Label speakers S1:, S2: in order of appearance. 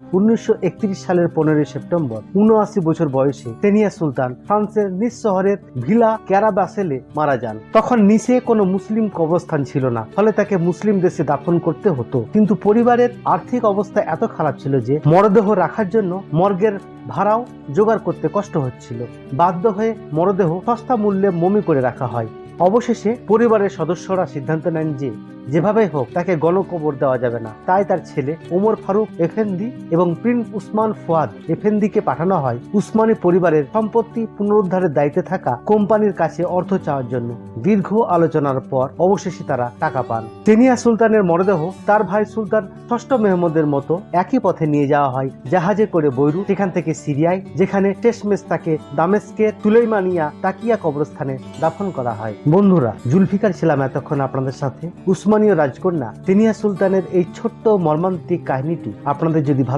S1: উনিশশো একত্রিশ সালের পনেরোই সেপ্টেম্বর, উনআশি বছর বয়সে তেনিয়া সুলতান ফ্রান্সের নিজ শহরের ভিলা ক্যারাবাসেলে মারা যান। তখন নিচে কোনো মুসলিম কবরস্থান ছিল না, ফলে তাকে মুসলিম দেশে দাফন করতে হতো। কিন্তু পরিবারের আর্থিক অবস্থা এত খারাপ ছিল যে মরদেহ রাখার জন্য মর্গের ভাড়াও জোগাড় করতে কষ্ট হচ্ছিল। বাধ্য হয়ে মরদেহ সস্তা মূল্যে মমি করে রাখা হয়। অবশেষে পরিবারের সদস্যরা সিদ্ধান্ত নেন যে, যেভাবে হোক তাকে গণকবর দেওয়া যাবে না। তাই তার ছেলে ওমর ফারুক এফেন্দি এবং প্রিন্স উসমান ফুয়াদ এফেন্দিকে পাঠানো হয় উসমানী পরিবারের সম্পত্তি পুনরুদ্ধারের দায়িত্বে থাকা কোম্পানির কাছে অর্থ চাওয়ার জন্য। দীর্ঘ আলোচনার পর অবশেষে তারা টাকা পান। তেনিয়া সুলতানের মরদেহ তার ভাই সুলতান ষষ্ঠ মেহমদের মতো একই পথে নিয়ে যাওয়া হয় জাহাজে করে বৈরু, সেখান থেকে সিরিয়ায়, যেখানে টেসমেস তাকে দামেস্কের তুলেইমানিয়া তাকিয়া কবরস্থানে দাফন করা হয়। বন্ধুরা, জুলফিকার ছিলাম এতক্ষণ আপনাদের সাথে। উসমানীয় রাজকন্যা তিনিয়া সুলতানের এই ছোট্ট মর্মান্তিক কাহিনীটি আপনাদের যদি ভালো